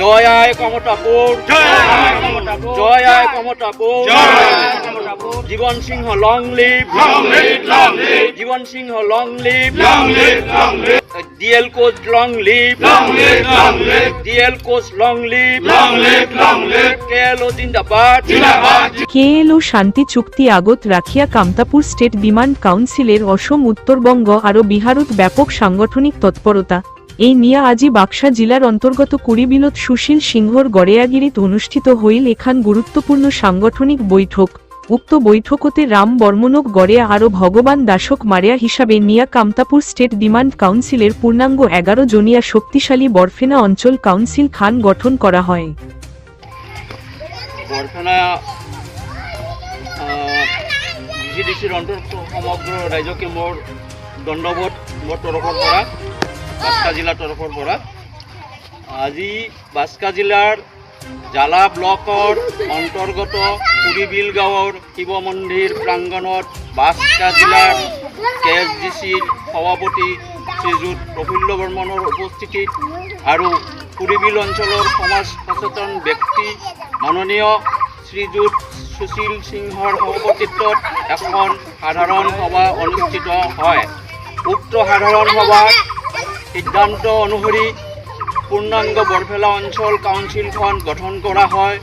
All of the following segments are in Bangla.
জয় আয় কমতাপুর। জয় আয় Kamtapur. Jiban Singha long live Jiban Singha long live DL Koch long live DL Koch long live KLO জিন্দাবাদ। কেএলও শান্তি চুক্তি আগত রাখিয়া কামতাপুর স্টেট বিমান কাউন্সিলের অসম উত্তরবঙ্গ আরও বিহারত ব্যাপক সাংগঠনিক তৎপরতা। এই নিয়ে আজি বাক্সা জেলার অন্তর্গত কুড়িবিলত সুশীল সিংহর গড়েয়াগিরিত অনুষ্ঠিত হইল এখান গুরুত্বপূর্ণ সাংগঠনিক বৈঠক। উক্ত বৈঠকতে রাম বর্মনক গড়েয়া আরও ভগবান দাসক মারিয়া হিসাবে নিয়া কামতাপুর স্টেট ডিমান্ড কাউন্সিলের পূর্ণাঙ্গ এগারো জনিয়া শক্তিশালী বরফেনা অঞ্চল কাউন্সিল খান গঠন করা হয়। মোৰ দণ্ডবোধ বাস্কা জিলাৰ তৰফৰ পৰা। আজি বাস্কা জিলাৰ জালা ব্লকৰ অন্তৰ্গত পুৰিবিল গাঁৱৰ শিৱ মন্দিৰ প্ৰাংগণত বাস্কা জিলাৰ কে এছ ডি চিৰ সভাপতি শ্ৰীযুত প্ৰফুল্ল বৰ্মনৰ উপস্থিতিত আৰু পুৰিবিল অঞ্চলৰ সমাজ সচেতন ব্যক্তি মাননীয় শ্ৰীযুত সুশীল সিংহৰ সভাপতিত্বত এখন সাধাৰণ সভা অনুষ্ঠিত হয়। উক্ত সাধাৰণ সভাত সিদ্ধান্ত অনুসৰি পূৰ্ণাংগ বৰফেলা অঞ্চল কাউন্সিলখন গঠন কৰা হয়।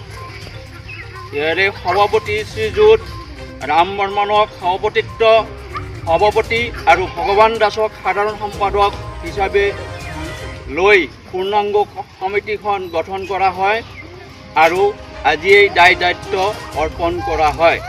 ইয়াৰে সভাপতি শ্ৰীযুত ৰাম বৰ্মনক সভাপতিত্ব, সভাপতি আৰু ভগৱান দাসক সাধাৰণ সম্পাদক হিচাপে লৈ পূৰ্ণাংগ সমিতিখন গঠন কৰা হয় আৰু আজি এই দায় দায়িত্ব অৰ্পণ কৰা হয়।